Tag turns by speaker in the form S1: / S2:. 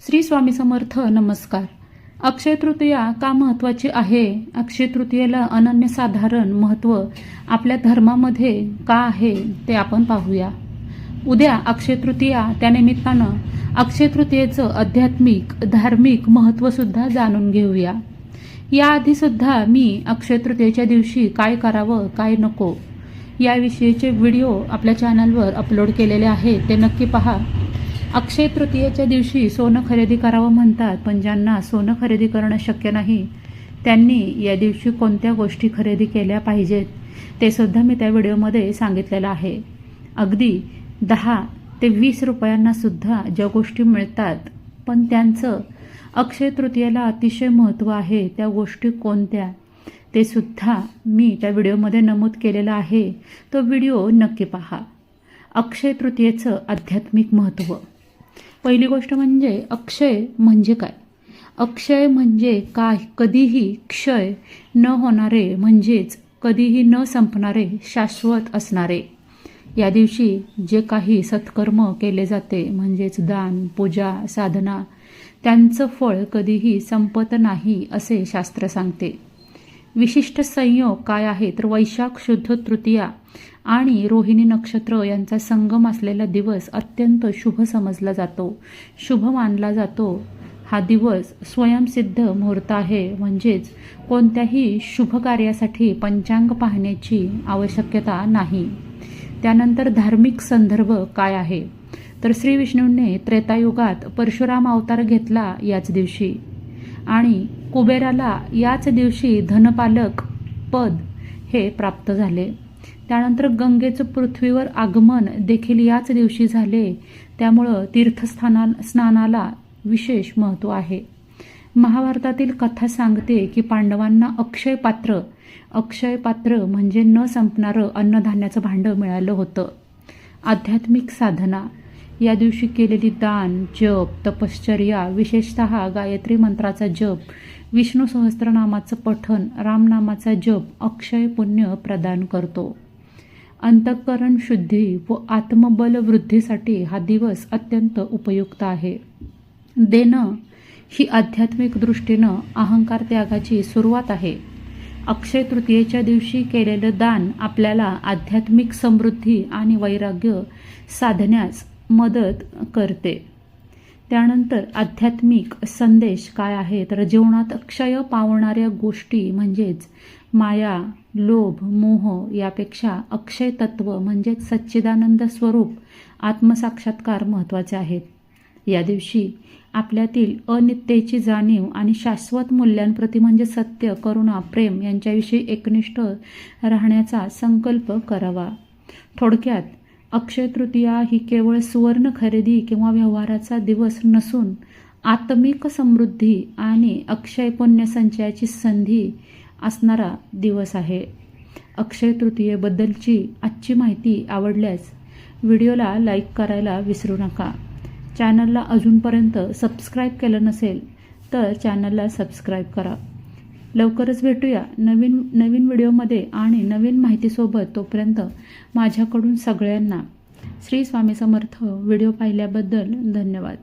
S1: श्री स्वामी समर्थ नमस्कार. अक्षय तृतीया का महत्त्वाची आहे? अक्षय तृतीयेला अनन्यसाधारण महत्त्व आपल्या धर्मामध्ये का आहे ते आपण पाहूया. उद्या अक्षय तृतीया त्यानिमित्तानं अक्षय तृतीयेचं आध्यात्मिक धार्मिक महत्त्वसुद्धा जाणून घेऊया. याआधीसुद्धा मी अक्षय तृतीयेच्या दिवशी काय करावं काय नको याविषयीचे व्हिडिओ आपल्या चॅनलवर अपलोड केलेले आहेत ते नक्की पहा. अक्षय तृतीयेच्या दिवशी सोनं खरेदी करावं म्हणतात पण ज्यांना सोनं खरेदी करणं शक्य नाही त्यांनी या दिवशी कोणत्या गोष्टी खरेदी केल्या पाहिजेत ते सुद्धा मी त्या व्हिडिओमध्ये सांगितलेलं आहे. अगदी दहा ते वीस रुपयांना सुद्धा ज्या गोष्टी मिळतात पण त्यांचं अक्षय तृतीयेला अतिशय महत्त्व आहे त्या गोष्टी कोणत्या ते सुद्धा मी त्या व्हिडिओमध्ये नमूद केलेलं आहे. तो व्हिडिओ नक्की पहा. अक्षय तृतीयेचं आध्यात्मिक महत्त्व. पहिली गोष्ट म्हणजे अक्षय म्हणजे काय? अक्षय म्हणजे काय? कधीही क्षय न होणारे म्हणजेच कधीही न संपणारे शाश्वत असणारे. या दिवशी जे काही सत्कर्म केले जाते म्हणजेच दान पूजा साधना त्यांचं फळ कधीही संपत नाही असे शास्त्र सांगते. विशिष्ट संयोग काय आहे? तर वैशाख शुद्ध तृतीया आणि रोहिणी नक्षत्र यांचा संगम असलेला दिवस अत्यंत शुभ समजला जातो. शुभ मानला जातो. हा दिवस स्वयंसिद्ध मुहूर्त आहे. म्हणजेच कोणत्याही शुभ कार्यासाठी पंचांग पाहण्याची आवश्यकता नाही. त्यानंतर धार्मिक संदर्भ काय आहे? तर श्री विष्णूंनी त्रेतायुगात परशुराम अवतार घेतला याच दिवशी. आणि कुबेराला याच दिवशी धनपालक पद हे प्राप्त झाले. त्यानंतर गंगेचं पृथ्वीवर आगमन देखील याच दिवशी झाले. त्यामुळं तीर्थस्थाना स्नानाला विशेष महत्त्व आहे. महाभारतातील कथा सांगते की पांडवांना अक्षय पात्र अक्षय पात्र म्हणजे न संपणारं अन्नधान्याचं भांडं मिळालं होतं. आध्यात्मिक साधना. या दिवशी केलेली दान जप तपश्चर्या विशेषत गायत्री मंत्राचा जप विष्णू सहस्त्रनामाचं पठन रामनामाचा जप अक्षय पुण्य प्रदान करतो. अंतःकरण शुद्धी व आत्मबल वृद्धीसाठी हा दिवस अत्यंत उपयुक्त आहे. देणं ही आध्यात्मिक दृष्टीनं अहंकार त्यागाची सुरुवात आहे. अक्षय तृतीयेच्या दिवशी केलेलं दान आपल्याला आध्यात्मिक समृद्धी आणि वैराग्य साधण्यास मदत करते. त्यानंतर आध्यात्मिक संदेश काय आहे तर जीवनात क्षय पावणाऱ्या गोष्टी म्हणजेच माया लोभ मोह यापेक्षा अक्षय तत्व म्हणजेच सच्चिदानंद स्वरूप आत्मसाक्षात्कार महत्त्वाचे आहेत. या दिवशी आपल्यातील अनित्यतेची जाणीव आणि शाश्वत मूल्यांप्रती म्हणजे सत्य करुणा प्रेम यांच्याविषयी एकनिष्ठ राहण्याचा संकल्प करावा. थोडक्यात अक्षय तृतीया ही केवळ सुवर्ण खरेदी किंवा व्यवहाराचा दिवस नसून आत्मिक समृद्धी आणि अक्षय पुण्य संचयाची संधी असणारा दिवस आहे. अक्षय तृतीयेबद्दलची आजची माहिती आवडल्यास व्हिडिओला लाईक करायला विसरू नका. चॅनलला अजूनपर्यंत सबस्क्राईब केलं नसेल तर चॅनलला सबस्क्राईब करा. लवकरच भेटूया. नवीन नवीन व्हिडिओमध्ये आणि नवीन माहितीसोबत तोपर्यंत माझ्याकडून सगळ्यांना श्री स्वामी समर्थ व्हिडिओ पाहिल्याबद्दल धन्यवाद.